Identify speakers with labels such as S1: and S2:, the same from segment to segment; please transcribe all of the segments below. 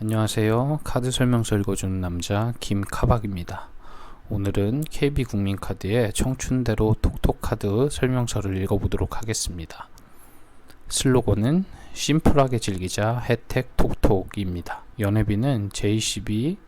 S1: 안녕하세요. 카드 설명서 읽어주는 남자 김카박입니다. 오늘은 KB국민카드의 청춘대로 톡톡카드 설명서를 읽어보도록 하겠습니다. 슬로건은 심플하게 즐기자 혜택 톡톡입니다. 연회비는 JCB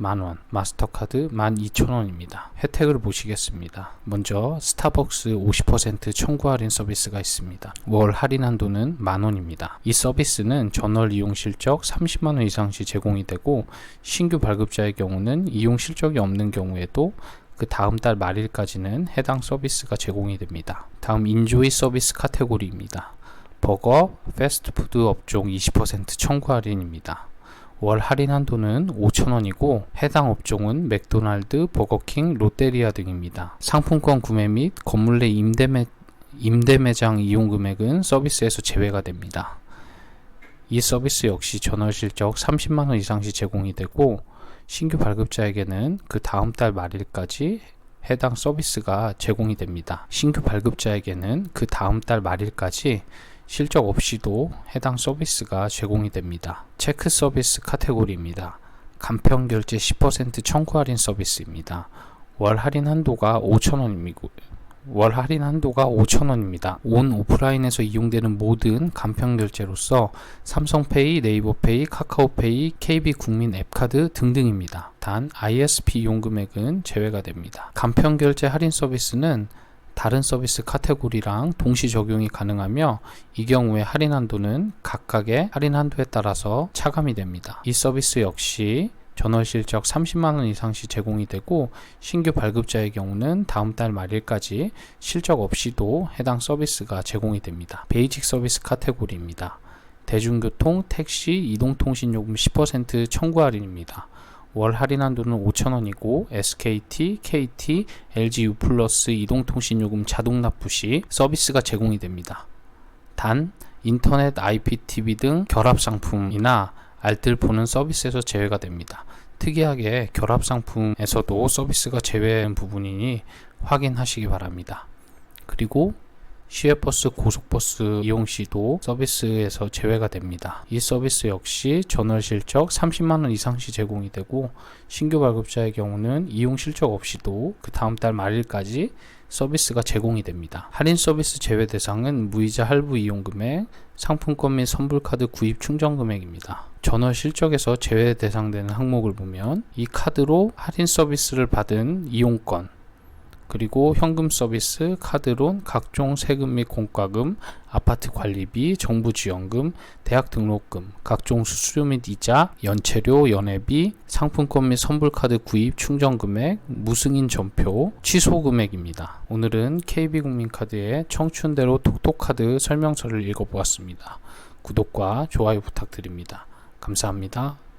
S1: 만원, 마스터카드 12,000원입니다. 혜택을 보시겠습니다. 먼저 스타벅스 50% 청구 할인 서비스가 있습니다. 월 할인 한도는 만원입니다. 이 서비스는 전월 이용 실적 30만원 이상 시 제공이 되고 신규 발급자의 경우는 이용 실적이 없는 경우에도 그 다음 달 말일까지는 해당 서비스가 제공이 됩니다. 다음 인조이 서비스 카테고리입니다. 버거, 패스트푸드 업종 20% 청구 할인입니다. 월 할인 한도는 5,000원이고 해당 업종은 맥도날드, 버거킹, 롯데리아 등입니다. 상품권 구매 및 건물 내 임대, 매, 임대 매장 이용 금액은 서비스에서 제외가 됩니다. 이 서비스 역시 전월 실적 30만원 이상 시 제공이 되고 신규 발급자에게는 그 다음 달 말일까지 해당 서비스가 제공이 됩니다. 신규 발급자에게는 그 다음 달 말일까지 실적 없이도 해당 서비스가 제공이 됩니다. 체크 서비스 카테고리입니다. 간편 결제 10% 청구 할인 서비스입니다. 월 할인 한도가 5,000원이고 월 할인 한도가 5,000원입니다. 온 오프라인에서 이용되는 모든 간편 결제로서 삼성페이, 네이버페이, 카카오페이, KB 국민 앱카드 등등입니다. 단 ISP 이용 금액은 제외가 됩니다. 간편 결제 할인 서비스는 다른 서비스 카테고리랑 동시 적용이 가능하며 이 경우에 할인 한도는 각각의 할인 한도에 따라서 차감이 됩니다. 이 서비스 역시 전월 실적 30만원 이상 시 제공이 되고 신규 발급자의 경우는 다음 달 말일까지 실적 없이도 해당 서비스가 제공이 됩니다. 베이직 서비스 카테고리입니다. 대중교통, 택시, 이동통신요금 10% 청구 할인입니다. 월 할인 한도는 5,000원이고 SKT, KT, LGU 플러스 이동통신 요금 자동 납부 시 서비스가 제공이 됩니다. 단 인터넷 IPTV 등 결합 상품이나 알뜰폰은 서비스에서 제외가 됩니다. 특이하게 결합 상품에서도 서비스가 제외된 부분이니 확인하시기 바랍니다. 그리고 시외버스, 고속버스 이용 시도 서비스에서 제외가 됩니다. 이 서비스 역시 전월 실적 30만원 이상 시 제공이 되고 신규 발급자의 경우는 이용 실적 없이도 그 다음 달 말일까지 서비스가 제공이 됩니다. 할인 서비스 제외 대상은 무이자 할부 이용 금액, 상품권 및 선불카드 구입 충전 금액입니다. 전월 실적에서 제외 대상되는 항목을 보면 이 카드로 할인 서비스를 받은 이용권 그리고 현금 서비스, 카드론, 각종 세금 및 공과금, 아파트 관리비, 정부 지원금, 대학 등록금, 각종 수수료 및 이자, 연체료, 연회비, 상품권 및 선불카드 구입 충전 금액, 무승인 전표, 취소 금액입니다. 오늘은 KB국민카드의 청춘대로 톡톡카드 설명서를 읽어보았습니다. 구독과 좋아요 부탁드립니다. 감사합니다.